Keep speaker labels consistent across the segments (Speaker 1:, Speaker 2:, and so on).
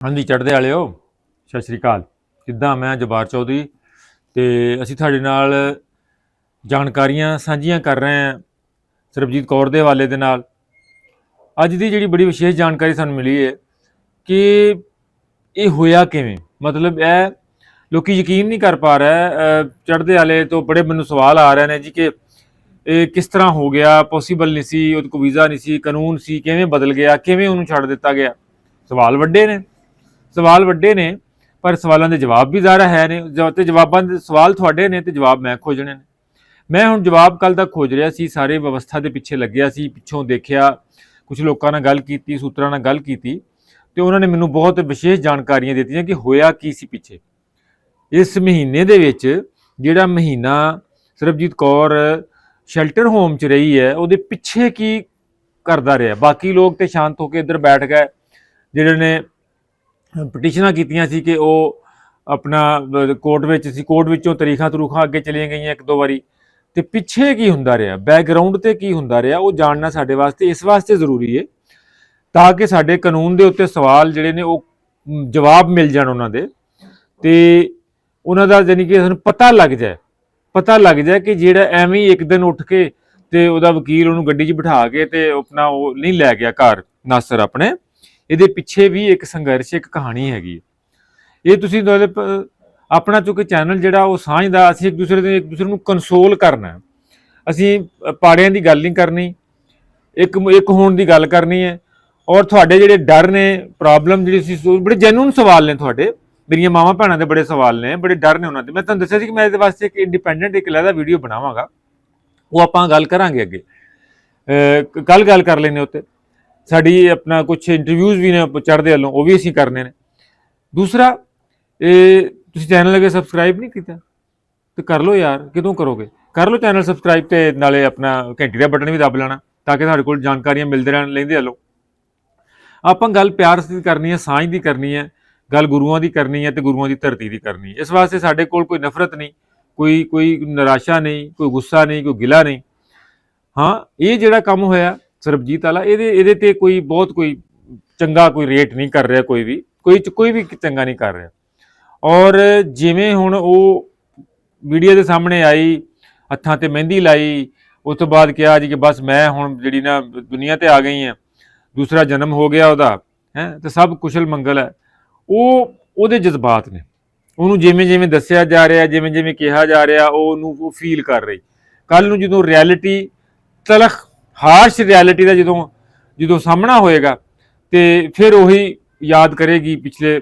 Speaker 1: ਹਾਂਜੀ, ਚੜ੍ਹਦੇ ਵਾਲਿਓ, ਸਤਿ ਸ਼੍ਰੀ ਅਕਾਲ। ਕਿੱਦਾਂ ਮੈਂ ਜਬਾਰ ਚੌਧਰੀ ਤੇ ਅਸੀਂ ਤੁਹਾਡੇ ਨਾਲ ਜਾਣਕਾਰੀਆਂ ਸਾਂਝੀਆਂ ਕਰ ਰਹੇ ਹਾਂ ਸਰਬਜੀਤ ਕੌਰ ਦੇ ਹਵਾਲੇ ਦੇ ਨਾਲ। ਅੱਜ ਦੀ ਜਿਹੜੀ ਬੜੀ ਵਿਸ਼ੇਸ਼ ਜਾਣਕਾਰੀ ਸਾਨੂੰ ਮਿਲੀ ਹੈ ਕਿ ਇਹ ਹੋਇਆ ਕਿਵੇਂ? ਮਤਲਬ ਇਹ ਲੋਕੀ ਯਕੀਨ ਨਹੀਂ ਕਰ ਪਾ ਰਹੇ ਚੜ੍ਹਦੇ ਵਾਲੇ ਤੋਂ ਬੜੇ ਮੈਨੂੰ ਸਵਾਲ ਆ ਰਹੇ ਨੇ ਜੀ ਕਿ ਇਹ ਕਿਸ ਤਰ੍ਹਾਂ ਹੋ ਗਿਆ ਪੋਸੀਬਲ ਨਹੀਂ ਸੀ, ਉਹਦੇ ਕੋਲ ਵੀਜ਼ਾ ਨਹੀਂ ਸੀ, ਕਾਨੂੰਨ ਸੀ, ਕਿਵੇਂ ਬਦਲ ਗਿਆ, ਕਿਵੇਂ ਉਹਨੂੰ ਛੱਡ ਦਿੱਤਾ ਗਿਆ? ਸਵਾਲ ਵੱਡੇ ਨੇ। ਸਵਾਲ ਵੱਡੇ ਨੇ, ਪਰ ਸਵਾਲਾਂ ਦੇ ਜਵਾਬ ਵੀ ਜ਼ਿਆਦਾ ਹੈ ਨੇ। ਜ- ਤੇ ਜਵਾਬਾਂ ਦੇ ਸਵਾਲ ਤੁਹਾਡੇ ਨੇ ਤੇ ਜਵਾਬ ਮੈਂ ਖੋਜਣੇ ਨੇ ਮੈਂ ਹੁਣ ਜਵਾਬ ਕੱਲ ਤੱਕ ਖੋਜ ਰਿਹਾ ਸੀ, ਸਾਰੇ ਵਿਵਸਥਾ ਦੇ ਪਿੱਛੇ ਲੱਗਿਆ ਸੀ, ਪਿੱਛੋਂ ਦੇਖਿਆ ਕੁਝ ਲੋਕਾਂ ਨਾਲ ਗੱਲ ਕੀਤੀ, ਸੂਤਰਾਂ ਨਾਲ ਗੱਲ ਕੀਤੀ, ਤੇ ਉਹਨਾਂ ਨੇ ਮੈਨੂੰ ਬਹੁਤ ਵਿਸ਼ੇਸ਼ ਜਾਣਕਾਰੀਆਂ ਦਿੱਤੀਆਂ ਕਿ ਹੋਇਆ ਕੀ ਸੀ ਪਿੱਛੇ। ਇਸ ਮਹੀਨੇ ਦੇ ਵਿੱਚ ਜਿਹੜਾ ਮਹੀਨਾ ਸਰਬਜੀਤ ਕੌਰ ਸ਼ੈਲਟਰ ਹੋਮ 'ਚ ਰਹੀ ਹੈ, ਉਹਦੇ ਪਿੱਛੇ ਕੀ ਕਰਦਾ ਰਿਹਾ? ਬਾਕੀ ਲੋਕ ਤੇ ਸ਼ਾਂਤ ਹੋ ਕੇ ਇੱਧਰ ਬੈਠ ਗਏ, ਜਿਹੜੇ ਨੇ ਪਟੀਸ਼ਨਾਂ ਕੀਤੀਆਂ ਸੀ ਕਿ ਉਹ ਆਪਣਾ ਕੋਰਟ ਵਿੱਚ ਸੀ ਕੋਰਟ ਵਿੱਚੋਂ ਤਰੀਖਾਂ ਤਰੂਖਾਂ ਅੱਗੇ ਚਲੀਆਂ ਗਈਆਂ ਇੱਕ ਦੋ ਵਾਰੀ। ਤੇ ਪਿੱਛੇ ਕੀ ਹੁੰਦਾ ਰਿਹਾ? ਬੈਕਗ੍ਰਾਉਂਡ ਤੇ ਕੀ ਹੁੰਦਾ ਰਿਹਾ? ਉਹ ਜਾਣਨਾ ਸਾਡੇ ਵਾਸਤੇ, ਇਸ ਵਾਸਤੇ ਜ਼ਰੂਰੀ ਹੈ ਤਾਂ ਕਿ ਸਾਡੇ ਕਾਨੂੰਨ ਦੇ ਉੱਤੇ ਸਵਾਲ ਜਿਹੜੇ ਨੇ ਉਹ ਜਵਾਬ ਮਿਲ ਜਾਣ ਉਹਨਾਂ ਦੇ। ਤੇ ਉਹਨਾਂ ਦਾ ਜਾਨੀ ਕਿ ਸਾਨੂੰ ਪਤਾ ਲੱਗ ਜਾਏ, ਪਤਾ ਲੱਗ ਜਾਏ ਕਿ ਜਿਹੜਾ ਐਵੇਂ ਹੀ ਇੱਕ ਦਿਨ ਉੱਠ ਕੇ ਤੇ ਉਹਦਾ ਵਕੀਲ ਉਹਨੂੰ ਗੱਡੀ 'ਚ ਬਿਠਾ ਕੇ ਤੇ ਆਪਣਾ ਉਹ ਨਹੀਂ ਲੈ ਗਿਆ ਘਰ, ਨਾਸਰ ਆਪਣੇ। ਇਹਦੇ ਪਿੱਛੇ ਵੀ ਇੱਕ ਸੰਘਰਸ਼, ਇੱਕ ਕਹਾਣੀ ਹੈਗੀ ਇਹ ਤੁਸੀਂ ਤੁਹਾਡੇ ਪ- ਆਪਣਾ ਚੁੱਕੇ ਚੈਨਲ ਜਿਹੜਾ ਉਹ ਸਾਂਝਦਾ, ਅਸੀਂ ਇੱਕ ਦੂਸਰੇ ਦੇ ਇੱਕ ਦੂਸਰੇ ਨੂੰ ਕੰਸੋਲ ਕਰਨਾ ਅਸੀਂ ਪਾੜਿਆਂ ਦੀ ਗੱਲ ਨਹੀਂ ਕਰਨੀ, ਇੱਕ ਇੱਕ ਹੋਣ ਦੀ ਗੱਲ ਕਰਨੀ ਹੈ। ਔਰ ਤੁਹਾਡੇ ਜਿਹੜੇ ਡਰ ਨੇ ਪ੍ਰੋਬਲਮ ਜਿਹੜੀ ਸੀ ਬੜੇ ਜੈਨੂਨ ਸਵਾਲ ਨੇ ਤੁਹਾਡੇ। ਮੇਰੀਆਂ ਮਾਵਾਂ ਭੈਣਾਂ ਦੇ ਬੜੇ ਸਵਾਲ ਨੇ, ਬੜੇ ਡਰ ਨੇ ਉਹਨਾਂ ਦੇ। ਮੈਂ ਤੁਹਾਨੂੰ ਦੱਸਿਆ ਸੀ ਕਿ ਮੈਂ ਇਹਦੇ ਵਾਸਤੇ ਇੱਕ ਇੰਡੀਪੈਂਡੈਂਟ ਇੱਕ ਲਹਿਦਾ ਵੀਡੀਓ ਬਣਾਵਾਂਗਾ। ਉਹ ਆਪਾਂ ਗੱਲ ਕਰਾਂਗੇ ਅੱਗੇ। ਕੱਲ ਗੱਲ ਕਰ ਲੈਨੇ ਉੱਤੇ। ਸਾਡੀ ਆਪਣਾ ਕੁਝ ਇੰਟਰਵਿਊਜ਼ ਵੀ ਨੇ ਚੜ੍ਹਦੇ ਵੱਲੋਂ, ਉਹ ਵੀ ਅਸੀਂ ਕਰਨੇ ਨੇ। ਦੂਸਰਾ, ਇਹ ਤੁਸੀਂ ਚੈਨਲ ਅਗੇ ਸਬਸਕ੍ਰਾਈਬ ਨਹੀਂ ਕੀਤਾ, ਤੇ ਕਰ ਲਓ ਯਾਰ, ਕਿਦੋਂ ਕਰੋਗੇ? ਕਰ ਲਓ ਚੈਨਲ ਸਬਸਕ੍ਰਾਈਬ ਤੇ ਨਾਲੇ ਆਪਣਾ ਘੰਟੀ ਦਾ ਬਟਨ ਵੀ ਦਬ ਲੈਣਾ, ਤਾਂ ਕਿ ਤੁਹਾਡੇ ਕੋਲ ਜਾਣਕਾਰੀਆਂ ਮਿਲਦੇ ਰਹਿਣ, ਲੈਂਦੇ ਹਲੋ ਆਪਾਂ ਗੱਲ ਪਿਆਰ ਦੀ ਕਰਨੀ ਹੈ, ਸਾਂਝ ਦੀ ਕਰਨੀ ਹੈ, ਗੱਲ ਗੁਰੂਆਂ ਦੀ ਕਰਨੀ ਹੈ ਤੇ ਗੁਰੂਆਂ ਦੀ ਧਰਤੀ ਦੀ ਕਰਨੀ ਹੈ। ਇਸ ਵਾਸਤੇ ਸਾਡੇ ਕੋਲ ਕੋਈ ਨਫ਼ਰਤ ਨਹੀਂ, ਕੋਈ ਕੋਈ ਨਿਰਾਸ਼ਾ ਨਹੀਂ, ਕੋਈ ਗੁੱਸਾ ਨਹੀਂ, ਕੋਈ ਗਿਲਾ ਨਹੀਂ। ਹਾਂ, ਇਹ ਜਿਹੜਾ ਕੰਮ ਹੋਇਆ ਸਰਬਜੀਤ ਵਾਲਾ ਇਹਦੇ ਇਹਦੇ ਤੇ ਕੋਈ ਬਹੁਤ ਕੋਈ ਚੰਗਾ ਕੋਈ ਰੇਟ ਨਹੀਂ ਕਰ ਰਿਹਾ ਕੋਈ ਵੀ, ਕੋਈ ਕੋਈ ਵੀ ਚੰਗਾ ਨਹੀਂ ਕਰ ਰਿਹਾ। ਔਰ ਜਿਵੇਂ ਹੁਣ ਉਹ ਵੀਡੀਓ ਦੇ ਸਾਹਮਣੇ ਆਈ, ਹੱਥਾਂ ਤੇ ਮਹਿੰਦੀ ਲਾਈ, ਉਸ ਤੋਂ ਬਾਅਦ ਕਿਹਾ ਜੀ ਕਿ ਬਸ ਮੈਂ ਹੁਣ ਜਿਹੜੀ ਨਾ ਦੁਨੀਆ ਤੇ ਆ ਗਈ ਹਾਂ ਦੂਸਰਾ ਜਨਮ ਹੋ ਗਿਆ ਉਹਦਾ, ਹੈ, ਤੇ ਸਭ ਕੁਸ਼ਲ ਮੰਗਲ ਹੈ। ਉਹ, ਉਹਦੇ ਜਜ਼ਬਾਤ ਨੇ। ਉਹਨੂੰ ਜਿਵੇਂ ਜਿਵੇਂ ਦੱਸਿਆ ਜਾ ਰਿਹਾ, ਜਿਵੇਂ ਜਿਵੇਂ ਕਿਹਾ ਜਾ ਰਿਹਾ, ਉਹ ਉਹਨੂੰ, ਉਹ ਫੀਲ ਕਰ ਰਹੀ। ਕੱਲ ਨੂੰ ਜਦੋਂ ਰਿਐਲਿਟੀ ਤਲਖ ਹਾਰਸ਼ ਰਿਐਲਿਟੀ ਦਾ ਜਦੋਂ ਜਦੋਂ ਸਾਹਮਣਾ ਹੋਏਗਾ, ਤੇ ਫਿਰ ਉਹੀ ਯਾਦ ਕਰੇਗੀ ਪਿਛਲੇ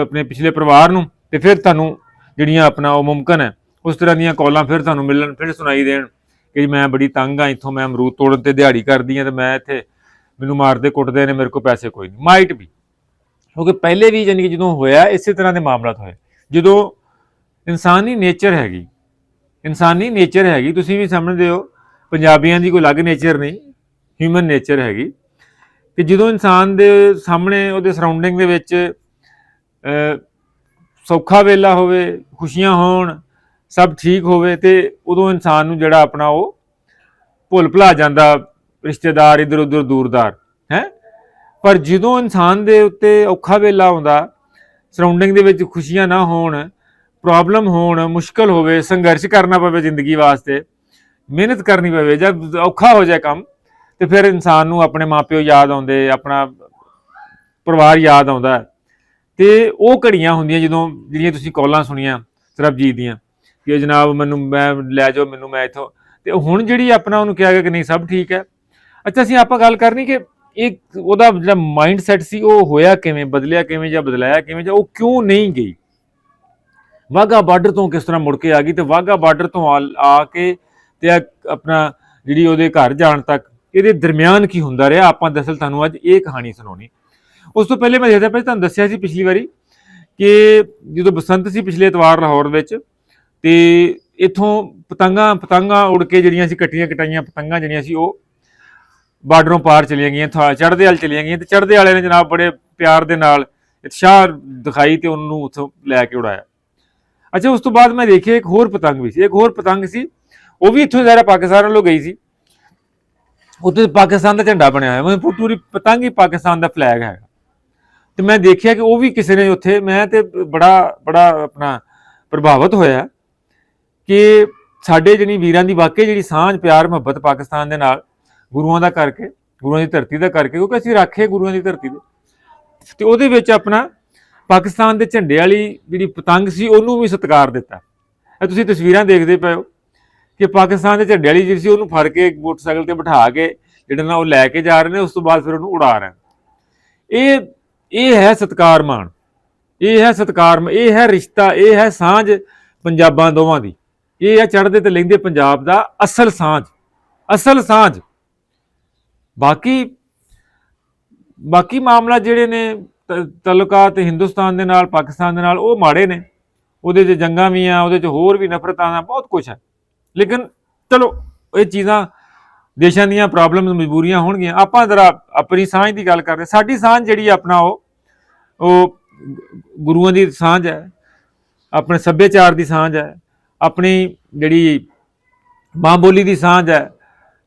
Speaker 1: ਆਪਣੇ ਪਿਛਲੇ ਪਰਿਵਾਰ ਨੂੰ, ਤੇ ਫਿਰ ਤੁਹਾਨੂੰ ਜਿਹੜੀਆਂ ਆਪਣਾ ਉਹ ਮੁਮਕਨ ਹੈ, ਉਸ ਤਰ੍ਹਾਂ ਦੀਆਂ ਕਾਲਾਂ ਫਿਰ ਤੁਹਾਨੂੰ ਮਿਲਣ, ਫਿਰ ਸੁਣਾਈ ਦੇਣ ਕਿ ਮੈਂ ਬੜੀ ਤੰਗ ਆ ਇੱਥੋਂ ਮੈਂ ਅਮਰੂਦ ਤੋੜਨ ਤੇ ਦਿਹਾੜੀ ਕਰਦੀ ਆ ਤੇ ਮੈਂ ਇੱਥੇ ਮੈਨੂੰ ਮਾਰਦੇ ਕੁੱਟਦੇ ਨੇ, ਮੇਰੇ ਕੋਲ ਪੈਸੇ ਕੋਈ ਨਹੀਂ। ਮਾਈਟ ਵੀ ਕਿਉਂਕਿ ਪਹਿਲੇ ਵੀ ਯਾਨੀ ਕਿ ਜਦੋਂ ਹੋਇਆ, ਇਸੇ ਤਰ੍ਹਾਂ ਦੇ ਮਾਮਲਾਤ ਹੋਏ। ਜਦੋਂ ਇਨਸਾਨੀ ਨੇਚਰ ਹੈਗੀ, ਇਨਸਾਨੀ ਨੇਚਰ ਹੈਗੀ, ਤੁਸੀਂ ਵੀ ਸਮਝਦੇ ਹੋ ਪੰਜਾਬੀਆਂ ਦੀ ਕੋਈ ਅਲੱਗ ਨੇਚਰ ਨਹੀਂ ਹਿਊਮਨ ਨੇਚਰ ਹੈਗੀ। ਕਿ ਜਦੋਂ ਇਨਸਾਨ ਦੇ ਸਾਹਮਣੇ ਉਹਦੇ ਸਰਾਊਂਡਿੰਗ ਦੇ ਵਿੱਚ ਸੌਖਾ ਵੇਲਾ ਹੋਵੇ, ਖੁਸ਼ੀਆਂ ਹੋਣ, ਸਭ ਠੀਕ ਹੋਵੇ, ਤੇ ਉਦੋਂ ਇਨਸਾਨ ਨੂੰ ਜਿਹੜਾ ਆਪਣਾ ਉਹ ਭੁੱਲ ਭੁਲਾ ਜਾਂਦਾ, ਰਿਸ਼ਤੇਦਾਰ ਇਧਰ ਉਧਰ ਦੂਰਦਾਰ ਹੈ? ਪਰ ਜਦੋਂ ਇਨਸਾਨ ਦੇ ਉੱਤੇ ਔਖਾ ਵੇਲਾ ਆਉਂਦਾ ਸਰਾਊਂਡਿੰਗ ਦੇ ਵਿੱਚ ਖੁਸ਼ੀਆਂ ਨਾ ਹੋਣ ਪ੍ਰੋਬਲਮ ਹੋਣ, ਮੁਸ਼ਕਲ ਹੋਵੇ, ਸੰਘਰਸ਼ ਕਰਨਾ ਪਵੇ ਜ਼ਿੰਦਗੀ ਵਾਸਤੇ ਮਿਹਨਤ ਕਰਨੀ ਪਵੇ ਜਦ ਔਖਾ ਹੋ ਜਾਏ ਕੰਮ, ਤੇ ਫਿਰ ਇਨਸਾਨ ਨੂੰ ਆਪਣੇ ਮਾਪਿਓ ਯਾਦ ਆਉਂਦੇ, ਆਪਣਾ ਪਰਿਵਾਰ ਯਾਦ ਆਉਂਦਾ ਹੈ। ਤੇ ਉਹ ਘੜੀਆਂ ਹੁੰਦੀਆਂ ਜਦੋਂ ਜਿਹੜੀਆਂ ਤੁਸੀਂ ਕਾਲਾਂ ਸੁਣੀਆਂ ਸਰਬਜੀਤ ਦੀਆਂ, ਕਿ ਜਨਾਬ ਮੈਨੂੰ ਮੈਂ ਲੈ ਜਾਓ, ਮੈਨੂੰ ਮੈਂ ਇਥੋਂ, ਤੇ ਹੁਣ ਜਿਹੜੀ ਆਪਣਾ ਉਹਨੂੰ ਕਿਹਾ ਗਿਆ ਕਿ ਨਹੀਂ, ਸਭ ਠੀਕ ਹੈ ਅੱਛਾ, ਅਸੀਂ ਆਪਾਂ ਗੱਲ ਕਰਨੀ ਕਿ ਇਹ ਉਹਦਾ ਜਿਹੜਾ ਮਾਈਂਡ ਸੈਟ ਸੀ, ਉਹ ਹੋਇਆ ਕਿਵੇਂ, ਬਦਲਿਆ ਕਿਵੇਂ ਜਾਂ ਬਦਲਾਇਆ ਕਿਵੇਂ ਜਾਂ ਉਹ ਕਿਉਂ ਨਹੀਂ ਗਈ ਵਾਗਾ ਬਾਰਡਰ ਤੋਂ ਕਿਸ ਤਰ੍ਹਾਂ ਮੁੜ ਕੇ ਆ ਗਈ ਤੇ ਵਾਗਾ ਬਾਰਡਰ ਤੋਂ ਆ ਆ ਕੇ ਤੇ ਆਪਣਾ ਜਿਹੜੀ ਉਹਦੇ ਘਰ ਜਾਣ ਤੱਕ, ਇਹਦੇ ਦਰਮਿਆਨ ਕੀ ਹੁੰਦਾ ਰਿਹਾ? ਆਪਾਂ ਦਰਅਸਲ ਤੁਹਾਨੂੰ ਅੱਜ ਇਹ ਕਹਾਣੀ ਸੁਣਾਉਣੀ। ਉਸ ਤੋਂ ਪਹਿਲੇ ਮੈਂ ਦੇਖਦਾ ਪਹਿਲੇ ਤੁਹਾਨੂੰ ਦੱਸਿਆ ਸੀ ਪਿਛਲੀ ਵਾਰੀ ਕਿ ਜਦੋਂ ਬਸੰਤ ਸੀ ਪਿਛਲੇ ਐਤਵਾਰ ਲਾਹੌਰ ਵਿੱਚ, ਤੇ ਇਥੋਂ ਪਤੰਗਾਂ ਪਤੰਗਾਂ ਉੜ ਕੇ ਜਿਹੜੀਆਂ ਸੀ, ਕੱਟੀਆਂ ਕਟਾਈਆਂ ਪਤੰਗਾਂ ਜਿਹੜੀਆਂ ਸੀ, ਉਹ ਬਾਰਡਰੋਂ ਪਾਰ ਚਲੀਆਂ ਗਈਆਂ, ਥਾ- ਚੜ੍ਹਦੇ ਵਾਲ ਚਲੀਆਂ ਗਈਆਂ, ਤੇ ਚੜ੍ਹਦੇ ਵਾਲੇ ਨੇ ਜਨਾਬ ਬੜੇ ਪਿਆਰ ਦੇ ਨਾਲ ਉਤਸ਼ਾਹ ਦਿਖਾਈ ਤੇ ਉਹਨੂੰ ਉੱਥੋਂ ਲੈ ਕੇ ਉਡਾਇਆ। ਅੱਛਾ, ਉਸ ਤੋਂ ਬਾਅਦ ਮੈਂ ਦੇਖਿਆ ਇੱਕ ਹੋਰ ਪਤੰਗ ਵੀ ਸੀ, ਇੱਕ ਹੋਰ ਪਤੰਗ ਸੀ ਉਹ ਵੀ ਇੱਥੋਂ ਜ਼ਰਾ ਪਾਕਿਸਤਾਨ ਵੱਲੋਂ ਗਈ ਸੀ। ਉੱਥੇ ਪਾਕਿਸਤਾਨ ਦਾ ਝੰਡਾ ਬਣਿਆ ਹੋਇਆ। ਮਤਲਬ ਪੂਰੀ ਪਤੰਗ ਹੀ ਪਾਕਿਸਤਾਨ ਦਾ ਫਲੈਗ ਹੈਗਾ। ਤੇ ਮੈਂ ਦੇਖਿਆ ਕਿ ਉਹ ਵੀ ਕਿਸੇ ਨੇ ਉੱਥੇ, ਮੈਂ ਤੇ ਬੜਾ ਬੜਾ ਆਪਣਾ ਪ੍ਰਭਾਵਿਤ ਹੋਇਆ ਕਿ ਸਾਡੇ ਜਿਹੜੀ ਵੀਰਾਂ ਦੀ ਵਾਕਈ ਜਿਹੜੀ ਸਾਂਝ, ਪਿਆਰ, ਮੁਹੱਬਤ ਪਾਕਿਸਤਾਨ ਦੇ ਨਾਲ ਗੁਰੂਆਂ ਦਾ ਕਰਕੇ, ਗੁਰੂਆਂ ਦੀ ਧਰਤੀ ਦਾ ਕਰਕੇ, ਕਿਉਂਕਿ ਅਸੀਂ ਰੱਖੇ ਗੁਰੂਆਂ ਦੀ ਧਰਤੀ ਦੇ ਤੇ ਉਹਦੇ ਵਿੱਚ ਆਪਣਾ ਪਾਕਿਸਤਾਨ ਦੇ ਝੰਡੇ ਵਾਲੀ ਜਿਹੜੀ ਪਤੰਗ ਸੀ, ਉਹਨੂੰ ਵੀ ਸਤਿਕਾਰ ਦਿੱਤਾ। ਇਹ ਤੁਸੀਂ ਤਸਵੀਰਾਂ ਦੇਖਦੇ ਪਏ ਹੋ। ਕਿ ਪਾਕਿਸਤਾਨ ਦੇ ਝੰਡੇ ਵਾਲੀ ਜਿਹੜੀ ਸੀ, ਉਹਨੂੰ ਫੜ ਕੇ ਮੋਟਰਸਾਈਕਲ ਤੇ ਬਿਠਾ ਕੇ ਜਿਹੜਾ ਨਾ ਉਹ ਲੈ ਕੇ ਜਾ ਰਹੇ ਨੇ, ਉਸ ਤੋਂ ਬਾਅਦ ਫਿਰ ਉਹਨੂੰ ਉਡਾ ਰਹੇ ਇਹ ਇਹ ਹੈ ਸਤਿਕਾਰ ਮਾਣ। ਇਹ ਹੈ ਸਤਿਕਾਰ ਇਹ ਹੈ ਰਿਸ਼ਤਾ। ਇਹ ਹੈ ਸਾਂਝ ਪੰਜਾਬਾਂ ਦੋਵਾਂ ਦੀ। ਇਹ ਹੈ ਚੜ੍ਹਦੇ ਤੇ ਲੈਂਦੇ ਪੰਜਾਬ ਦਾ ਅਸਲ ਸਾਂਝ। ਅਸਲ ਸਾਂਝ। ਬਾਕੀ ਬਾਕੀ ਮਾਮਲਾ ਜਿਹੜੇ ਨੇ, ਤ- ਤਾਲੁਕਾਤ ਹਿੰਦੁਸਤਾਨ ਦੇ ਨਾਲ, ਪਾਕਿਸਤਾਨ ਦੇ ਨਾਲ, ਉਹ ਮਾੜੇ ਨੇ। ਉਹਦੇ 'ਚ ਜੰਗਾਂ ਵੀ ਆ, ਉਹਦੇ 'ਚ ਹੋਰ ਵੀ ਨਫ਼ਰਤਾਂ ਦਾ ਬਹੁਤ ਕੁਝ ਹੈ ਲੇਕਿਨ ਚਲੋ, ਇਹ ਚੀਜ਼ਾਂ ਦੇਸ਼ਾਂ ਦੀਆਂ ਪ੍ਰੋਬਲਮਸ ਮਜਬੂਰੀਆਂ ਹੋਣਗੀਆਂ। ਆਪਾਂ ਜ਼ਰਾ ਆਪਣੀ ਸਾਂਝ ਦੀ ਗੱਲ ਕਰਦੇ ਸਾਡੀ ਸਾਂਝ ਜਿਹੜੀ ਆਪਣਾ ਉਹ ਉਹ ਗੁਰੂਆਂ ਦੀ ਸਾਂਝ ਹੈ, ਆਪਣੇ ਸੱਭਿਆਚਾਰ ਦੀ ਸਾਂਝ ਹੈ, ਆਪਣੀ ਜਿਹੜੀ ਮਾਂ ਬੋਲੀ ਦੀ ਸਾਂਝ ਹੈ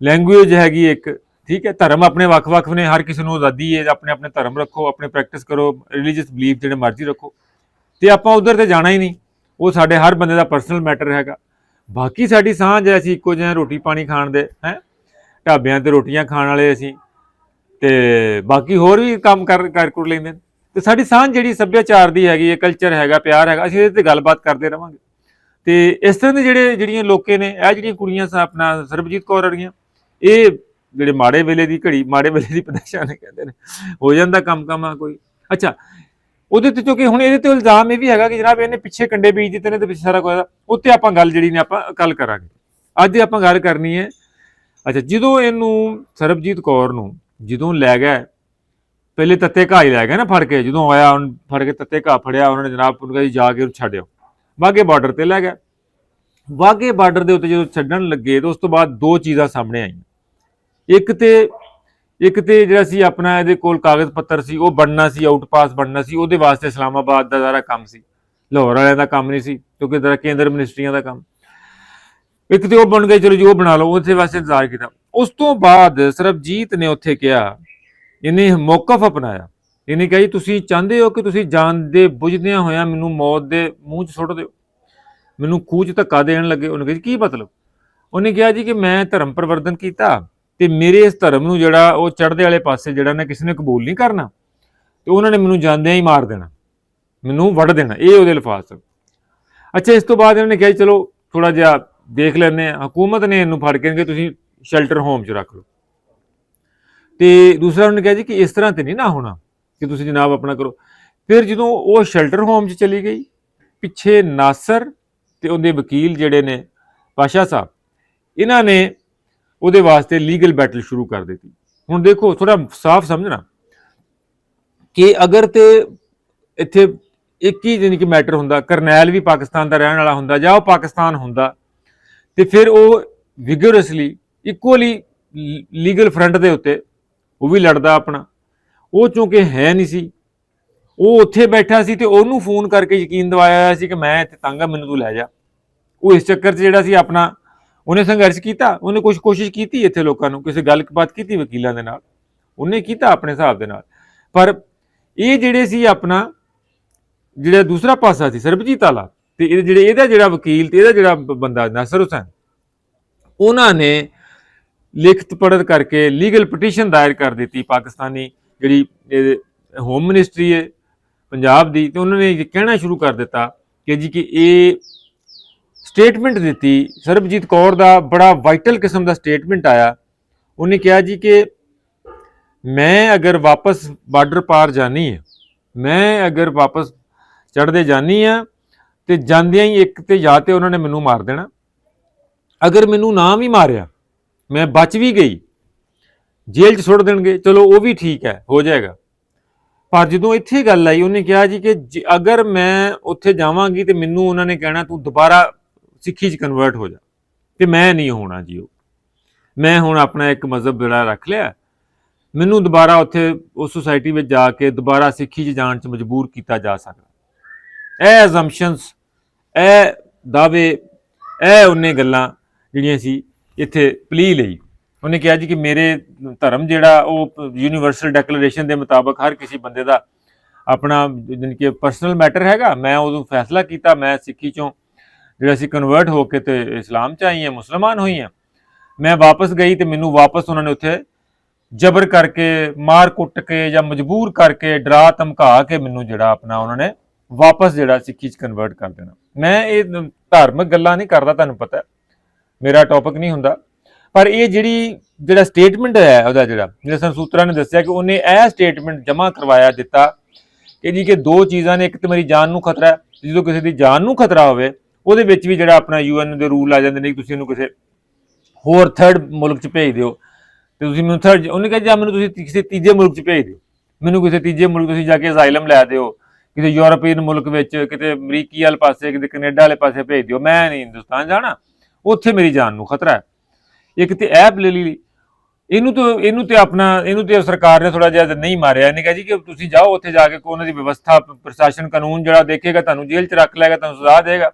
Speaker 1: ਲੈਂਗੁਏਜ ਹੈਗੀ ਇੱਕ, ਠੀਕ ਹੈ, ਧਰਮ ਆਪਣੇ ਵੱਖ-ਵੱਖ ਨੇ, ਹਰ ਕਿਸੇ ਨੂੰ ਆਜ਼ਾਦੀ ਹੈ, ਆਪਣੇ ਆਪਣੇ ਧਰਮ ਰੱਖੋ, ਆਪਣੇ ਪ੍ਰੈਕਟਿਸ ਕਰੋ ਰਿਲੀਜੀਅਸ ਬਲੀਫ ਜਿਹੜੇ ਮਰਜ਼ੀ ਰੱਖੋ। ਤੇ ਆਪਾਂ ਉਧਰ ਤੇ ਜਾਣਾ ਹੀ ਨਹੀਂ। ਉਹ ਸਾਡੇ ਹਰ ਬੰਦੇ ਦਾ ਪਰਸਨਲ ਮੈਟਰ ਹੈਗਾ। ਬਾਕੀ ਸਾਡੀ ਸਾਂਝ ਹੈ ਅਸੀਂ ਇੱਕੋ ਜਿਹੇ ਰੋਟੀ ਪਾਣੀ ਖਾਣ ਦੇ, ਹੈ? ਢਾਬਿਆਂ ਤੇ ਰੋਟੀਆਂ ਖਾਣ ਵਾਲੇ ਅਸੀਂ। ਤੇ ਬਾਕੀ ਹੋਰ ਵੀ ਕੰਮ ਕਰ ਕਰ ਕੁਰ ਲੈਂਦੇ। ਨੇ ਤੇ ਸਾਡੀ ਸਾਂਝ ਜਿਹੜੀ ਸੱਭਿਆਚਾਰ ਦੀ ਹੈਗੀ ਹੈ ਕਲਚਰ ਹੈਗਾ, ਪਿਆਰ ਹੈਗਾ, ਅਸੀਂ ਇਹਦੇ ਤੇ ਗੱਲਬਾਤ ਕਰਦੇ ਰਵਾਂਗੇ। ਤੇ ਇਸ ਤਰ੍ਹਾਂ ਦੇ ਜਿਹੜੇ, ਜਿਹੜੀਆਂ ਲੋਕੇ ਨੇ, ਇਹ ਜਿਹੜੀਆਂ ਕੁੜੀਆਂ ਸਾ, ਆਪਣਾ ਸਰਬਜੀਤ ਕੌਰ ਵਰਗੀਆਂ, ਇਹ ਜਿਹੜੇ ਮਾੜੇ ਵੇਲੇ ਦੀ ਘੜੀ, ਮਾੜੇ ਵੇਲੇ ਦੀ ਪਦੇਸ਼ਾਂ ਨੇ, ਕਹਿੰਦੇ ਨੇ। ਹੋ ਜਾਂਦਾ ਕੰਮ ਕੰਮ ਆ ਕੋਈ। ਅੱਛਾ ਉਹਦੇ ਤੇ ਕਿਉਂਕਿ ਹੁਣ ਇਹਦੇ ਤੇ ਇਲਜ਼ਾਮ ਇਹ ਵੀ ਹੈਗਾ ਕਿ ਜਨਾਬ ਇਹਨੇ ਪਿੱਛੇ ਕੰਡੇ ਬੀਜ ਦਿੱਤੇ ਨੇ ਤੇ ਪਿੱਛੇ ਸਾਰਾ ਕੁਝ ਉੱਤੇ ਆਪਾਂ ਗੱਲ ਜਿਹੜੀ ਨੇ ਆਪਾਂ ਕੱਲ ਕਰਾਂਗੇ। ਅੱਜ ਆਪਾਂ ਗੱਲ ਕਰਨੀ ਹੈ। ਅੱਛਾ, ਜਦੋਂ ਇਹਨੂੰ ਸਰਬਜੀਤ ਕੌਰ ਨੂੰ ਜਦੋਂ ਲੈ ਗਏ, ਪਹਿਲੇ ਤੱਤੇ ਘਾਹ ਹੀ ਲੈ ਗਏ ਨਾ ਫੜ ਕੇ, ਜਦੋਂ ਆਇਆ, ਉਹਨ ਫੜ ਕੇ ਤੱਤੇ ਘਾਹ ਫੜਿਆ, ਉਹਨਾਂ ਨੇ ਜਨਾਬ ਉਹਨੂੰ ਕਿਹਾ ਜੀ ਜਾ ਕੇ ਉਹਨੂੰ ਛੱਡਿਓ। ਵਾਗੇ ਬਾਰਡਰ ਤੇ ਲੈ ਗਏ। ਵਾਗੇ ਬਾਰਡਰ ਦੇ ਉੱਤੇ ਜਦੋਂ ਛੱਡਣ ਲੱਗੇ, ਤਾਂ ਉਸ ਤੋਂ ਬਾਅਦ ਦੋ ਚੀਜ਼ਾਂ ਸਾਹਮਣੇ ਆਈਆਂ। ਇੱਕ ਤੇ ਇੱਕ ਤੇ ਜਿਹੜਾ ਸੀ ਆਪਣਾ ਇਹਦੇ ਕੋਲ ਕਾਗਜ਼ ਪੱਤਰ ਸੀ, ਉਹ ਬਣਨਾ ਸੀ ਆਊਟ ਪਾਸ ਬਣਨਾ ਸੀ, ਉਹਦੇ ਵਾਸਤੇ ਇਸਲਾਮਾਬਾਦ ਦਾ ਸਾਰਾ ਕੰਮ ਸੀ। ਲਾਹੌਰ ਵਾਲਿਆਂ ਦਾ ਕੰਮ ਨਹੀਂ ਸੀ, ਕਿਉਂਕਿ ਜ਼ਰਾ ਕੇਂਦਰ ਮਿਨਿਸਟਰੀਆਂ ਦਾ ਕੰਮ। ਇੱਕ ਤੇ ਉਹ ਬਣ ਗਏ, ਚਲੋ ਜੀ ਉਹ ਬਣਾ ਲਓ ਉਸੇ ਵਾਸਤੇ ਇੰਤਜ਼ਾਰ ਕੀਤਾ। ਉਸ ਤੋਂ ਬਾਅਦ ਸਰਬਜੀਤ ਨੇ ਉੱਥੇ ਕਿਹਾ, ਇਹਨੇ ਮੌਕਫ ਅਪਣਾਇਆ। ਇਹਨੇ ਕਿਹਾ ਜੀ, ਤੁਸੀਂ ਚਾਹੁੰਦੇ ਹੋ ਕਿ ਤੁਸੀਂ ਜਾਣਦੇ ਬੁਝਦਿਆਂ ਹੋਇਆਂ ਮੈਨੂੰ ਮੌਤ ਦੇ ਮੂੰਹ 'ਚ ਸੁੱਟ ਦਿਓ। ਮੈਨੂੰ ਖੂਹ 'ਚ ਧੱਕਾ ਦੇਣ ਲੱਗੇ। ਉਹਨੇ ਕਿਹਾ ਜੀ, ਕੀ ਮਤਲਬ? ਉਹਨੇ ਕਿਹਾ ਜੀ ਕਿ ਮੈਂ ਧਰਮ ਪਰਿਵਰਤਨ ਕੀਤਾ। ਤੇ ਮੇਰੇ ਇਸ ਧਰਮ ਨੂੰ ਜਿਹੜਾ ਉਹ ਚੜ੍ਹਦੇ ਵਾਲੇ ਪਾਸੇ ਜਿਹੜਾ ਨਾ ਕਿਸੇ ਨੇ ਕਬੂਲ ਨਹੀਂ ਕਰਨਾ, ਤੇ ਉਹਨਾਂ ਨੇ ਮੈਨੂੰ ਜਾਂਦਿਆਂ ਹੀ ਮਾਰ ਦੇਣਾ, ਮੈਨੂੰ ਵੱਢ ਦੇਣਾ, ਇਹ ਉਹਦੇ ਅਲਫਾਜ਼ ਸਨ। ਅੱਛਾ, ਇਸ ਤੋਂ ਬਾਅਦ ਇਹਨਾਂ ਨੇ ਕਿਹਾ ਜੀ, ਚਲੋ ਥੋੜਾ ਜਿਹਾ ਦੇਖ ਲੈਂਦੇ ਹਾਂ, ਹਕੂਮਤ ਨੇ ਇਹਨੂੰ ਫੜ ਕੇ ਕਿ ਤੁਸੀਂ ਸ਼ੈਲਟਰ ਹੋਮ 'ਚ ਰੱਖ ਲਓ। ਤੇ ਦੂਸਰਾ ਉਹਨੇ ਕਿਹਾ ਜੀ ਕਿ ਇਸ ਤਰ੍ਹਾਂ ਤੇ ਨਹੀਂ ਨਾ ਹੋਣਾ ਕਿ ਤੁਸੀਂ ਜਨਾਬ ਆਪਣਾ ਕਰੋ। ਫਿਰ ਜਦੋਂ ਉਹ ਸ਼ੈਲਟਰ ਹੋਮ 'ਚ ਚਲੀ ਗਈ, ਪਿੱਛੇ ਨਾਸਰ ਤੇ ਉਹਦੇ ਵਕੀਲ ਜਿਹੜੇ ਨੇ ਪਾਸ਼ਾ ਸਾਹਿਬ, ਇਹਨਾਂ ਨੇ ਉਹਦੇ ਵਾਸਤੇ ਲੀਗਲ ਬੈਟਲ ਸ਼ੁਰੂ ਕਰ ਦਿੱਤੀ। ਹੁਣ ਦੇਖੋ ਥੋੜਾ ਸਾਫ਼ ਸਮਝਣਾ। ਕਿ ਅਗਰ ਤੇ ਇੱਥੇ ਇੱਕ ਹੀ ਜਾਨੀ ਕਿ ਮੈਟਰ ਹੁੰਦਾ, ਕਰਨੈਲ ਵੀ ਪਾਕਿਸਤਾਨ ਦਾ ਰਹਿਣ ਵਾਲਾ ਹੁੰਦਾ ਜਾਂ ਉਹ ਪਾਕਿਸਤਾਨ ਹੁੰਦਾ, ਤੇ ਫਿਰ ਉਹ ਵਿਗਰਸਲੀ ਇਕੁਅਲੀ ਲੀਗਲ ਫਰੰਟ ਦੇ ਉੱਤੇ ਉਹ ਵੀ ਲੜਦਾ ਆਪਣਾ। ਉਹ ਚੂੰਕਿ ਹੈ ਨਹੀਂ ਸੀ। ਉਹ ਉੱਥੇ ਬੈਠਾ ਸੀ ਤੇ ਉਹਨੂੰ ਫੋਨ ਕਰਕੇ ਯਕੀਨ ਦਿਵਾਇਆ ਹੋਇਆ ਸੀ ਕਿ ਮੈਂ ਇੱਥੇ ਤੰਗ ਆ, ਮੈਨੂੰ ਤੂੰ ਲੈ ਜਾ। ਉਹ ਇਸ ਚੱਕਰ 'ਚ ਜਿਹੜਾ ਸੀ ਆਪਣਾ ਉਹਨੇ ਸੰਘਰਸ਼ ਕੀਤਾ, ਉਹਨੇ ਕੁਝ ਕੋਸ਼ਿਸ਼ ਕੀਤੀ ਇੱਥੇ ਲੋਕਾਂ ਨੂੰ, ਕਿਸੇ ਗੱਲਬਾਤ ਕੀਤੀ ਵਕੀਲਾਂ ਦੇ ਨਾਲ। ਉਹਨੇ ਕੀਤਾ ਆਪਣੇ ਹਿਸਾਬ ਦੇ ਨਾਲ। ਪਰ ਇਹ ਜਿਹੜੇ ਸੀ ਆਪਣਾ, ਜਿਹੜਾ ਦੂਸਰਾ ਪਾਸਾ ਸੀ, ਸਰਬਜੀਤ ਵਾਲਾ ਤੇ ਇਹ ਜਿਹੜੇ, ਇਹਦਾ ਜਿਹੜਾ ਵਕੀਲ ਤੇ ਇਹਦਾ ਜਿਹੜਾ ਬੰਦਾ ਨਸਰ ਹੁਸੈਨ, ਉਹਨਾਂ ਨੇ ਲਿਖਤ ਪੜਤ ਕਰਕੇ ਲੀਗਲ ਪਟੀਸ਼ਨ ਦਾਇਰ ਕਰ ਦਿੱਤੀ ਪਾਕਿਸਤਾਨੀ ਜਿਹੜੀ ਹੋਮ ਮਿਨਿਸਟਰੀ ਹੈ, ਪੰਜਾਬ ਦੀ, ਤੇ ਉਹਨਾਂ ਨੇ ਕਹਿਣਾ ਸ਼ੁਰੂ ਕਰ ਦਿੱਤਾ ਕਿ ਜੀ ਕਿ ਇਹ ਸਟੇਟਮੈਂਟ ਦਿੱਤੀ। ਸਰਬਜੀਤ ਕੌਰ ਦਾ ਬੜਾ ਵਾਈਟਲ ਕਿਸਮ ਦਾ ਸਟੇਟਮੈਂਟ ਆਇਆ। ਉਹਨੇ ਕਿਹਾ ਜੀ ਕਿ ਮੈਂ ਅਗਰ ਵਾਪਸ ਬਾਰਡਰ ਪਾਰ ਜਾਣੀ ਹੈ ਮੈਂ ਅਗਰ ਵਾਪਸ ਚੜਦੇ ਜਾਣੀ ਆ, ਤੇ ਜਾਂਦਿਆਂ ਹੀ ਇੱਕ ਤੇ ਜਾਂ ਤੇ ਉਹਨਾਂ ਨੇ ਮੈਨੂੰ ਮਾਰ ਦੇਣਾ। ਅਗਰ ਮੈਨੂੰ ਨਾ ਵੀ ਮਾਰਿਆ, ਮੈਂ ਬਚ ਵੀ ਗਈ। ਜੇਲ੍ਹ 'ਚ ਸੁੱਟ ਦੇਣਗੇ। ਚਲੋ, ਉਹ ਵੀ ਠੀਕ ਹੈ, ਹੋ ਜਾਏਗਾ। ਪਰ ਜਦੋਂ ਇੱਥੇ ਗੱਲ ਆਈ, ਉਹਨੇ ਕਿਹਾ ਜੀ ਕਿ ਜੇ- ਅਗਰ ਮੈਂ ਉੱਥੇ ਜਾਵਾਂਗੀ ਤੇ ਮੈਨੂੰ ਉਹਨਾਂ ਨੇ ਕਹਿਣਾ, ਤੂੰ ਦੁਬਾਰਾ ਸਿੱਖੀ 'ਚ ਕਨਵਰਟ ਹੋ ਜਾ। ਤੇ ਮੈਂ ਨਹੀਂ ਹੋਣਾ ਜੀ ਉਹ। ਮੈਂ ਹੁਣ ਆਪਣਾ ਇੱਕ ਮਜ਼ਹਬ ਜਿਹੜਾ ਰੱਖ ਲਿਆ। ਮੈਨੂੰ ਦੁਬਾਰਾ ਉੱਥੇ ਉਸ ਸੁਸਾਇਟੀ ਵਿੱਚ ਜਾ ਕੇ ਦੁਬਾਰਾ ਸਿੱਖੀ 'ਚ ਜਾਣ 'ਚ ਮਜਬੂਰ ਕੀਤਾ ਜਾ ਸਕਦਾ। ਇਹ ਅਜ਼ੰਪਸ਼ਨਸ ਇਹ ਦਾਅਵੇ, ਇਹ ਉਹਨੇ ਗੱਲਾਂ ਜਿਹੜੀਆਂ ਸੀ ਇੱਥੇ ਪਲੀ ਲਈ। ਉਹਨੇ ਕਿਹਾ ਜੀ ਕਿ ਮੇਰੇ ਧਰਮ ਜਿਹੜਾ ਉਹ ਯੂਨੀਵਰਸਲ ਡੈਕਲੇਰੇਸ਼ਨ ਦੇ ਮੁਤਾਬਕ ਹਰ ਕਿਸੇ ਬੰਦੇ ਦਾ ਆਪਣਾ ਜਾਣੀ ਕਿ ਪਰਸਨਲ ਮੈਟਰ ਹੈਗਾ। ਮੈਂ ਉਦੋਂ ਫੈਸਲਾ ਕੀਤਾ, ਮੈਂ ਸਿੱਖੀ ਚੋਂ ਜਿਹੜਾ ਅਸੀਂ ਕਨਵਰਟ ਹੋ ਕੇ ਤੇ ਇਸਲਾਮ ਚ ਆਈ ਹਾਂ ਮੁਸਲਮਾਨ ਹੋਈ ਹਾਂ ਮੈਂ ਵਾਪਸ ਗਈ ਤੇ ਮੈਨੂੰ ਵਾਪਸ ਉਹਨਾਂ ਨੇ ਉੱਥੇ ਜ਼ਬਰ ਕਰਕੇ, ਮਾਰ ਕੁੱਟ ਕੇ ਜਾਂ ਮਜਬੂਰ ਕਰਕੇ, ਡਰਾ ਧਮਕਾ ਕੇ ਮੈਨੂੰ ਜਿਹੜਾ ਆਪਣਾ ਉਹਨਾਂ ਨੇ ਵਾਪਸ ਜਿਹੜਾ ਸਿੱਖੀ ਚ ਕਨਵਰਟ ਕਰ ਦੇਣਾ। ਮੈਂ ਇਹ ਧਾਰਮਿਕ ਗੱਲਾਂ ਨਹੀਂ ਕਰਦਾ, ਤੁਹਾਨੂੰ ਪਤਾ ਮੇਰਾ ਟੌਪਿਕ ਨਹੀਂ ਹੁੰਦਾ। ਪਰ ਇਹ ਜਿਹੜੀ, ਜਿਹੜਾ ਸਟੇਟਮੈਂਟ ਹੈ ਉਹਦਾ ਜਿਹੜਾ ਜਿਹੜਾ ਸਾਨੂੰ ਸੂਤਰਾਂ ਨੇ ਦੱਸਿਆ ਕਿ ਉਹਨੇ ਇਹ ਸਟੇਟਮੈਂਟ ਜਮ੍ਹਾਂ ਕਰਵਾਇਆ, ਦਿੱਤਾ ਕਿ ਜੀ ਕਿ ਦੋ ਚੀਜ਼ਾਂ ਨੇ, ਇੱਕ ਤੇ ਮੇਰੀ ਜਾਨ ਨੂੰ ਖਤਰਾ ਹੈ, ਜਦੋਂ ਕਿਸੇ ਦੀ ਜਾਨ ਨੂੰ ਖਤਰਾ ਹੋਵੇ ਉਹਦੇ ਵਿੱਚ ਵੀ ਜਿਹੜਾ ਆਪਣਾ ਯੂਐਨ ਦੇ ਰੂਲ ਆ ਜਾਂਦੇ ਨੇ ਕਿ ਤੁਸੀਂ ਇਹਨੂੰ ਕਿਸੇ ਹੋਰ ਥਰਡ ਮੁਲਕ 'ਚ ਭੇਜ ਦਿਓ। ਤੇ ਤੁਸੀਂ ਮੈਨੂੰ ਥਰਡ ਉਹਨੇ ਕਿਹਾ, ਜਾਂ ਮੈਨੂੰ ਤੁਸੀਂ ਕਿਸੇ ਤੀਜੇ ਮੁਲਕ 'ਚ ਭੇਜ ਦਿਓ। ਮੈਨੂੰ ਕਿਸੇ ਤੀਜੇ ਮੁਲਕ ਤੁਸੀਂ ਜਾ ਕੇ ਅਸਾਈਲਮ ਲੈ ਦਿਓ। ਕਿਸੇ ਯੂਰਪੀਅਨ ਮੁਲਕ ਵਿੱਚ, ਕਿਤੇ ਅਮਰੀਕੀ ਵਾਲੇ ਪਾਸੇ, ਕਿਤੇ ਕੈਨੇਡਾ ਵਾਲੇ ਪਾਸੇ ਭੇਜ ਦਿਓ। ਮੈਂ ਨਹੀਂ ਹਿੰਦੁਸਤਾਨ ਜਾਣਾ। ਉੱਥੇ ਮੇਰੀ ਜਾਨ ਨੂੰ ਖਤਰਾ ਹੈ। ਇੱਕ ਤੇ ਐਪ ਲੈ ਲਈ। ਇਹਨੂੰ ਤਾਂ, ਇਹਨੂੰ ਤੇ ਆਪਣਾ, ਇਹਨੂੰ ਤੇ ਸਰਕਾਰ ਨੇ ਥੋੜਾ ਜਿਹਾ ਨਹੀਂ ਮਾਰਿਆ। ਇਹਨੇ ਕਿਹਾ ਜੀ ਕਿ ਤੁਸੀਂ ਜਾਓ, ਉੱਥੇ ਜਾ ਕੇ ਕੋਈ ਉਹਨਾਂ ਦੀ ਵਿਵਸਥਾ, ਪ੍ਰਸ਼ਾਸਨ ਕਾਨੂੰਨ ਜਿਹੜਾ ਦੇਖੇਗਾ, ਤੁਹਾਨੂੰ ਜੇਲ੍ਹ 'ਚ ਰੱਖ ਲਏਗਾ, ਤੁਹਾਨੂੰ ਸਜ਼ਾ ਦੇਗਾ।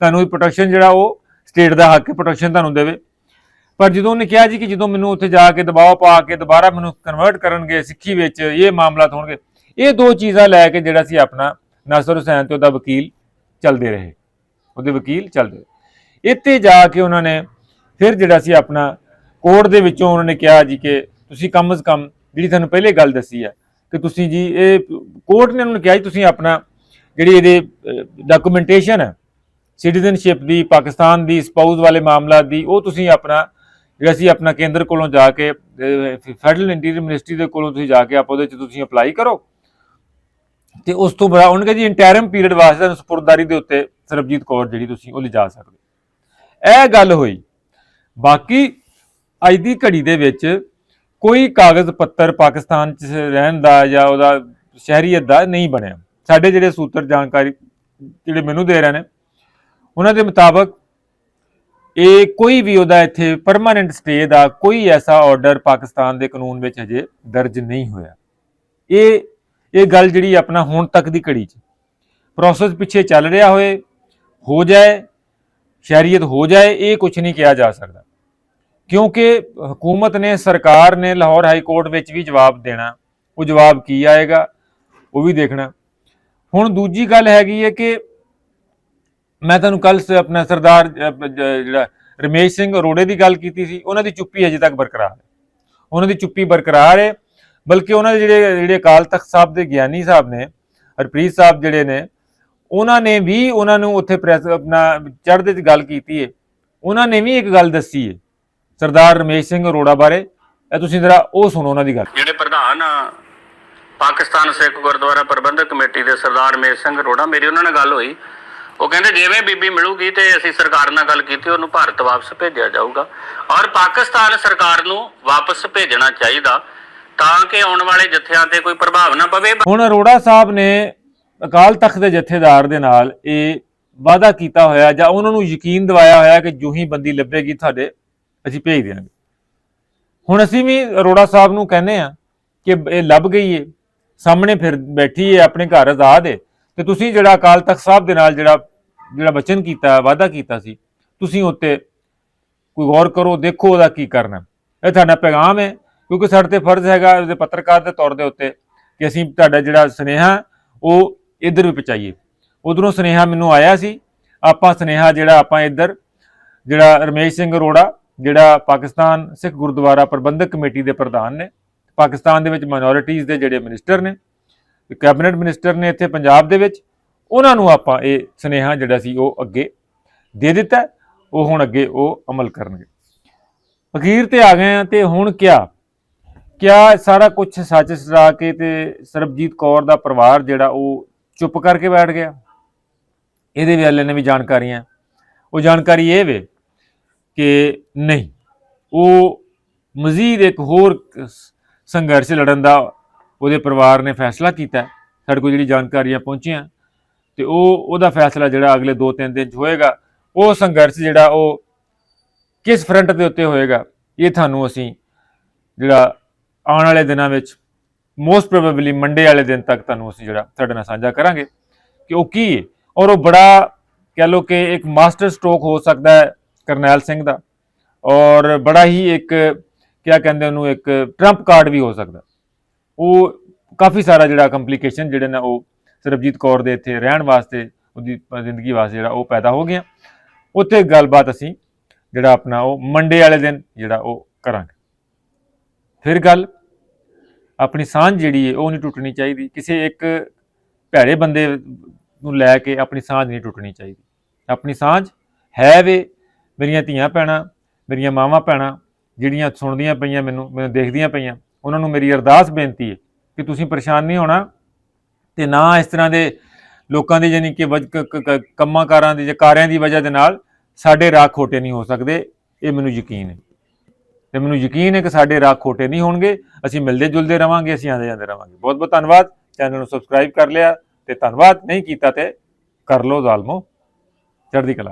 Speaker 1: ਤੁਹਾਨੂੰ ਇਹ ਪ੍ਰੋਟੈਕਸ਼ਨ ਜਿਹੜਾ ਉਹ ਸਟੇਟ ਦਾ ਹੱਕ ਹੈ ਪ੍ਰੋਟੈਕਸ਼ਨ ਤੁਹਾਨੂੰ ਦੇਵੇ। ਪਰ ਜਦੋਂ ਉਹਨੇ ਕਿਹਾ ਜੀ ਕਿ ਜਦੋਂ ਮੈਨੂੰ ਉੱਥੇ ਜਾ ਕੇ ਦਬਾਅ ਪਾ ਕੇ ਦੁਬਾਰਾ ਮੈਨੂੰ ਕਨਵਰਟ ਕਰਨਗੇ ਸਿੱਖੀ ਵਿੱਚ, ਇਹ ਮਾਮਲਾ ਹੋਣਗੇ। ਇਹ ਦੋ ਚੀਜ਼ਾਂ ਲੈ ਕੇ ਜਿਹੜਾ ਸੀ ਆਪਣਾ ਨਾਸਰ ਹੁਸੈਨ ਤੇ ਉਹਦਾ ਵਕੀਲ ਚੱਲਦੇ ਰਹੇ। ਉਹਦੇ ਵਕੀਲ ਚੱਲਦੇ ਰਹੇ। ਇੱਥੇ ਜਾ ਕੇ ਉਹਨਾਂ ਨੇ ਫਿਰ ਜਿਹੜਾ ਸੀ ਆਪਣਾ ਕੋਰਟ ਦੇ ਵਿੱਚੋਂ ਉਹਨਾਂ ਨੇ ਕਿਹਾ ਜੀ ਕਿ ਤੁਸੀਂ ਕਮ ਸ ਕਮ, ਜਿਹੜੀ ਤੁਹਾਨੂੰ ਪਹਿਲੇ ਗੱਲ ਦੱਸੀ ਹੈ ਕਿ ਤੁਸੀਂ ਜੀ ਇਹ ਕੋਰਟ ਨੇ ਉਹਨਾਂ ਨੂੰ ਕਿਹਾ ਜੀ ਤੁਸੀਂ ਆਪਣਾ ਜਿਹੜੀ ਇਹਦੇ ਡਾਕੂਮੈਂਟੇਸ਼ਨ ਹੈ ਸਿਟੀਜ਼ਨਸ਼ਿਪ ਦੀ, ਪਾਕਿਸਤਾਨ ਦੀ, ਸਪਾਊਸ ਵਾਲੇ ਮਾਮਲਾ ਦੀ, ਉਹ ਤੁਸੀਂ ਆਪਣਾ, ਜਿਹੜਾ ਸੀ ਆਪਣਾ ਕੇਂਦਰ ਕੋਲੋਂ ਜਾ ਕੇ ਫੈਡਰਲ ਇੰਟੀਰੀਅਰ ਮਿਨਿਸਟਰੀ ਦੇ ਕੋਲੋਂ ਤੁਸੀਂ ਜਾ ਕੇ ਆਪ ਉਹਦੇ ਚ ਤੁਸੀਂ ਅਪਲਾਈ ਕਰੋ। ਤੇ ਉਸ ਤੋਂ ਬਾਅਦ ਉਹਨਾਂ ਕਹਿੰਦੇ ਜੀ ਇੰਟਰਮ ਪੀਰੀਅਡ ਵਾਸਤੇ ਤੁਹਾਨੂੰ ਸਪੁਰਦਾਰੀ ਦੇ ਉੱਤੇ ਸਰਬਜੀਤ ਕੌਰ ਜਿਹੜੀ ਤੁਸੀਂ ਉਹ ਲਿਜਾ ਸਕਦੇ ਇਹ ਗੱਲ ਹੋਈ। ਬਾਕੀ ਅੱਜ ਦੀ ਘੜੀ ਦੇ ਵਿੱਚ ਕੋਈ ਕਾਗਜ਼ ਪੱਤਰ ਪਾਕਿਸਤਾਨ ਚ ਰਹਿਣ ਦਾ ਜਾਂ ਉਹਦਾ ਸ਼ਹਿਰੀਅਤ ਦਾ ਨਹੀਂ ਬਣਿਆ। ਸਾਡੇ ਜਿਹੜੇ ਸੂਤਰ ਜਾਣਕਾਰੀ ਜਿਹੜੇ ਮੈਨੂੰ ਦੇ ਰਹੇ ਨੇ ਉਹਨਾਂ ਦੇ ਮੁਤਾਬਕ ਇਹ ਕੋਈ ਵੀ ਉਹਦਾ ਇੱਥੇ ਪਰਮਾਨੈਂਟ ਸਟੇ ਦਾ ਕੋਈ ਐਸਾ ਆਰਡਰ ਪਾਕਿਸਤਾਨ ਦੇ ਕਾਨੂੰਨ ਵਿੱਚ ਹਜੇ ਦਰਜ ਨਹੀਂ ਹੋਇਆ। ਇਹ ਇਹ ਗੱਲ ਜਿਹੜੀ ਆਪਣਾ ਹੁਣ ਤੱਕ ਦੀ ਘੜੀ 'ਚ ਪ੍ਰੋਸੈਸ ਪਿੱਛੇ ਚੱਲ ਰਿਹਾ ਹੋਏ, ਹੋ ਜਾਏ, ਸ਼ਹਿਰੀਅਤ ਹੋ ਜਾਏ, ਇਹ ਕੁਝ ਨਹੀਂ ਕਿਹਾ ਜਾ ਸਕਦਾ। ਕਿਉਂਕਿ ਹਕੂਮਤ ਨੇ, ਸਰਕਾਰ ਨੇ ਲਾਹੌਰ ਹਾਈ ਕੋਰਟ ਵਿੱਚ ਵੀ ਜਵਾਬ ਦੇਣਾ, ਉਹ ਜਵਾਬ ਕੀ ਆਏਗਾ, ਉਹ ਵੀ ਦੇਖਣਾ। ਹੁਣ ਦੂਜੀ ਗੱਲ ਹੈਗੀ ਹੈ ਕਿ ਮੈਂ ਤੁਹਾਨੂੰ ਕੱਲ ਆਪਣਾ ਸਰਦਾਰ ਜਿਹੜਾ ਰਮੇਸ਼ ਸਿੰਘ ਅਰੋੜੇ ਦੀ ਗੱਲ ਕੀਤੀ ਸੀ, ਉਹਨਾਂ ਦੀ ਚੁੱਪੀ ਅਜੇ ਤੱਕ ਬਰਕਰਾਰ ਹੈ। ਉਹਨਾਂ ਦੀ ਚੁੱਪੀ ਬਰਕਰਾਰ ਹੈ, ਬਲਕਿ ਉਹਨਾਂ ਦੇ ਜਿਹੜੇ ਜਿਹੜੇ ਅਕਾਲ ਤਖਤ ਸਾਹਿਬ ਦੇ ਗਿਆਨੀ ਸਾਹਿਬ ਨੇ, ਹਰਪ੍ਰੀਤ ਸਾਹਿਬ ਜਿਹੜੇ ਨੇ, ਉਹਨਾਂ ਨੇ ਵੀ ਉਹਨਾਂ ਨੂੰ ਉੱਥੇ ਪ੍ਰੈਸ, ਆਪਣਾ ਚੜ੍ਹਦੇ 'ਚ ਗੱਲ ਕੀਤੀ ਹੈ ਉਹਨਾਂ ਨੇ ਵੀ ਇੱਕ ਗੱਲ ਦੱਸੀ ਹੈ ਸਰਦਾਰ ਰਮੇਸ਼ ਸਿੰਘ ਅਰੋੜਾ ਬਾਰੇ। ਇਹ ਤੁਸੀਂ ਜਰਾ ਉਹ ਸੁਣੋ ਉਹਨਾਂ ਦੀ ਗੱਲ।
Speaker 2: ਜਿਹੜੇ ਪ੍ਰਧਾਨ ਪਾਕਿਸਤਾਨ ਸਿੱਖ ਗੁਰਦੁਆਰਾ ਪ੍ਰਬੰਧਕ ਕਮੇਟੀ ਦੇ ਸਰਦਾਰ ਰਮੇਸ਼ ਸਿੰਘ ਅਰੋੜਾ, ਮੇਰੀ ਉਹਨਾਂ ਨਾਲ ਗੱਲ ਹੋਈ। ਉਹ ਕਹਿੰਦੇ ਜਿਵੇਂ ਬੀਬੀ ਮਿਲੂਗੀ ਤੇ ਅਸੀਂ ਸਰਕਾਰ ਨਾਲ ਗੱਲ ਕੀਤੀ, ਉਹਨੂੰ ਭਾਰਤ ਵਾਪਸ ਭੇਜਿਆ ਜਾਊਗਾ। ਔਰ ਪਾਕਿਸਤਾਨ ਸਰਕਾਰ ਨੂੰ ਵਾਪਸ ਭੇਜਣਾ ਚਾਹੀਦਾ, ਤਾਂ ਕਿ ਆਉਣ ਵਾਲੇ ਜਥਿਆਂ ਤੇ ਕੋਈ ਪ੍ਰਭਾਵ ਨਾ ਪਵੇ।
Speaker 1: ਹੁਣ ਅਰੋੜਾ ਸਾਹਿਬ ਨੇ ਅਕਾਲ ਤਖਤ ਦੇ ਜਥੇਦਾਰ ਦੇ ਨਾਲ ਇਹ ਵਾਅਦਾ ਕੀਤਾ ਹੋਇਆ, ਜਾਂ ਉਹਨਾਂ ਨੂੰ ਯਕੀਨ ਦਿਵਾਇਆ ਹੋਇਆ ਕਿ ਜੂਹੀ ਬੰਦੀ ਲੱਭੇਗੀ, ਤੁਹਾਡੇ ਅਸੀਂ ਭੇਜ ਦਿਆਂਗੇ। ਹੁਣ ਅਸੀਂ ਵੀ ਅਰੋੜਾ ਸਾਹਿਬ ਨੂੰ ਕਹਿੰਦੇ ਆ ਕਿ ਇਹ ਲੱਭ ਗਈ ਏ, ਸਾਹਮਣੇ ਫਿਰ ਬੈਠੀ ਏ ਆਪਣੇ ਘਰ, ਆਜ਼ਾਦ ਏ। ਤੇ ਤੁਸੀਂ ਜਿਹੜਾ ਅਕਾਲ ਤਖਤ ਸਾਹਿਬ ਦੇ ਨਾਲ ਜਿਹੜਾ ਜਿਹੜਾ ਵਚਨ ਕੀਤਾ, ਵਾਅਦਾ ਕੀਤਾ ਸੀ, ਤੁਸੀਂ ਉੱਤੇ ਕੋਈ ਗੌਰ ਕਰੋ, ਦੇਖੋ ਉਹਦਾ ਕੀ ਕਰਨਾ। ਇਹ ਤੁਹਾਡਾ ਪੈਗਾਮ ਹੈ, ਕਿਉਂਕਿ ਸਾਡੇ ਤੇ ਫਰਜ਼ ਹੈਗਾ, ਉਹਦੇ ਪੱਤਰਕਾਰ ਦੇ ਤੌਰ ਦੇ ਉੱਤੇ ਕਿ ਅਸੀਂ ਤੁਹਾਡਾ ਜਿਹੜਾ ਸੁਨੇਹਾ, ਉਹ ਇੱਧਰ ਵੀ ਪਹੁੰਚਾਈਏ। ਉਧਰੋਂ ਸੁਨੇਹਾ ਮੈਨੂੰ ਆਇਆ ਸੀ, ਆਪਾਂ ਸੁਨੇਹਾ ਜਿਹੜਾ ਆਪਾਂ ਇੱਧਰ, ਜਿਹੜਾ ਰਮੇਸ਼ ਸਿੰਘ ਅਰੋੜਾ, ਜਿਹੜਾ ਪਾਕਿਸਤਾਨ ਸਿੱਖ ਗੁਰਦੁਆਰਾ ਪ੍ਰਬੰਧਕ ਕਮੇਟੀ ਦੇ ਪ੍ਰਧਾਨ ਨੇ, ਪਾਕਿਸਤਾਨ ਦੇ ਵਿੱਚ ਮਾਈਨੋਰਿਟੀਜ਼ ਦੇ ਜਿਹੜੇ ਮਿਨਿਸਟਰ ਨੇ ਕੈਬਨਿਟ ਮਿਨਿਸਟਰ ਨੇ ਇੱਥੇ ਪੰਜਾਬ ਦੇ ਵਿੱਚ ਉਹਨਾਂ ਨੂੰ ਆਪਾਂ ਇਹ ਸੁਨੇਹਾ ਜਿਹੜਾ ਸੀ ਉਹ ਅੱਗੇ ਦੇ ਦਿੱਤਾ ਉਹ ਹੁਣ ਅੱਗੇ ਉਹ ਅਮਲ ਕਰਨਗੇ। ਅਖੀਰ ਤੇ ਆ ਗਏ ਆ ਤੇ ਹੁਣ ਕਿਆ? ਕਿਆ ਸਾਰਾ ਕੁਝ ਸੱਚ ਸਰਾ ਕੇ ਤੇ ਸਰਬਜੀਤ ਕੌਰ ਦਾ ਪਰਿਵਾਰ ਜਿਹੜਾ ਉਹ ਚੁੱਪ ਕਰਕੇ ਬੈਠ ਗਿਆ? ਇਹਦੇ ਵਾਲੇ ਨੇ ਵੀ ਜਾਣਕਾਰੀਆਂ। ਉਹ ਜਾਣਕਾਰੀ ਇਹ ਵੇ ਕਿ ਨਹੀਂ, ਉਹ ਮਜ਼ੀਦ ਇੱਕ ਹੋਰ ਸੰਘਰਸ਼ ਲੜਨ ਦਾ ਉਹਦੇ ਪਰਿਵਾਰ ਨੇ ਫੈਸਲਾ ਕੀਤਾ ਸਾਡੇ ਕੋਲ ਜਿਹੜੀ ਜਾਣਕਾਰੀਆਂ ਪਹੁੰਚੀਆਂ ਤੇ ਉਹ, ਉਹਦਾ ਫੈਸਲਾ ਜਿਹੜਾ ਅਗਲੇ 2-3 ਦਿਨ 'ਚ ਹੋਏਗਾ, ਉਹ ਸੰਘਰਸ਼ ਜਿਹੜਾ ਉਹ ਕਿਸ ਫਰੰਟ ਦੇ ਉੱਤੇ ਹੋਏਗਾ, ਇਹ ਤੁਹਾਨੂੰ ਅਸੀਂ ਜਿਹੜਾ ਆਉਣ ਵਾਲੇ ਦਿਨਾਂ ਵਿੱਚ ਮੋਸਟ ਪ੍ਰੋਬੇਬਲੀ ਮੰਡੇ ਵਾਲੇ ਦਿਨ ਤੱਕ ਤੁਹਾਨੂੰ ਅਸੀਂ ਜਿਹੜਾ ਤੁਹਾਡੇ ਨਾਲ ਸਾਂਝਾ ਕਰਾਂਗੇ ਕਿ ਉਹ ਕੀ ਹੈ। ਔਰ ਉਹ ਬੜਾ ਕਹਿ ਲੋ ਕਿ ਇੱਕ ਮਾਸਟਰ ਸਟ੍ਰੋਕ ਹੋ ਸਕਦਾ ਹੈ ਕਰਨੈਲ ਸਿੰਘ ਦਾ। ਔਰ ਬੜਾ ਹੀ ਇੱਕ, ਕਿਆ ਕਹਿੰਦੇ ਉਹਨੂੰ, ਇੱਕ ਟਰੰਪ ਕਾਰਡ ਵੀ ਹੋ ਸਕਦਾ। ਉਹ ਕਾਫੀ ਸਾਰਾ ਜਿਹੜਾ ਕੰਪਲਿਕੇਸ਼ਨ ਜਿਹੜੇ ਨੇ ਉਹ ਸਰਬਜੀਤ ਕੌਰ ਦੇ ਇੱਥੇ ਰਹਿਣ ਵਾਸਤੇ, ਉਹਦੀ ਜ਼ਿੰਦਗੀ ਵਾਸਤੇ ਜਿਹੜਾ ਉਹ ਪੈਦਾ ਹੋ ਗਿਆ ਉੱਥੇ ਗੱਲਬਾਤ ਅਸੀਂ ਜਿਹੜਾ ਆਪਣਾ ਉਹ ਮੰਡੇ ਵਾਲੇ ਦਿਨ ਜਿਹੜਾ ਉਹ ਕਰਾਂਗੇ। ਫਿਰ ਗੱਲ ਆਪਣੀ ਸਾਂਝ ਜਿਹੜੀ ਹੈ, ਉਹ ਨਹੀਂ ਟੁੱਟਣੀ ਚਾਹੀਦੀ। ਕਿਸੇ ਇੱਕ ਭੈੜੇ ਬੰਦੇ ਨੂੰ ਲੈ ਕੇ ਆਪਣੀ ਸਾਂਝ ਨਹੀਂ ਟੁੱਟਣੀ ਚਾਹੀਦੀ। ਆਪਣੀ ਸਾਂਝ ਹੈ ਵੇ, ਮੇਰੀਆਂ ਧੀਆਂ ਭੈਣਾਂ, ਮੇਰੀਆਂ ਮਾਵਾਂ ਭੈਣਾਂ, ਜਿਹੜੀਆਂ ਸੁਣਦੀਆਂ ਪਈਆਂ ਮੈਨੂੰ ਮੈਨੂੰ ਦੇਖਦੀਆਂ ਪਈਆਂ। ਉਹਨਾਂ ਨੂੰ ਮੇਰੀ ਅਰਦਾਸ ਬੇਨਤੀ ਹੈ ਕਿ ਤੁਸੀਂ ਪਰੇਸ਼ਾਨ ਨਹੀਂ ਹੋਣਾ ਤੇ ਨਾ ਇਸ ਤਰ੍ਹਾਂ ਦੇ ਲੋਕਾਂ ਦੀ ਯਾਨੀ ਕਿ ਵਜ- ਕ- ਕ- ਕੰਮਾਂ ਕਾਰਾਂ ਦੀ ਜਾਂ ਕਾਰਿਆਂ ਦੀ ਵਜ੍ਹਾ ਦੇ ਨਾਲ ਸਾਡੇ ਰਾਹ ਖੋਟੇ ਨਹੀਂ ਹੋ ਸਕਦੇ। ਇਹ ਮੈਨੂੰ ਯਕੀਨ ਹੈ। ਤੇ ਮੈਨੂੰ ਯਕੀਨ ਹੈ ਕਿ ਸਾਡੇ ਰਾਹ ਖੋਟੇ ਨਹੀਂ ਹੋਣਗੇ। ਅਸੀਂ ਮਿਲਦੇ ਜੁਲਦੇ ਰਵਾਂਗੇ, ਅਸੀਂ ਆਂਦੇ ਜਾਂਦੇ ਰਵਾਂਗੇ। ਬਹੁਤ ਬਹੁਤ ਧੰਨਵਾਦ। ਚੈਨਲ ਨੂੰ ਸਬਸਕ੍ਰਾਈਬ ਕਰ ਲਿਆ ਤੇ ਧੰਨਵਾਦ ਨਹੀਂ ਕੀਤਾ ਤੇ ਕਰ ਲਓ ਜ਼ਾਲਮੋ। ਚੜ੍ਹਦੀ ਕਲਾ।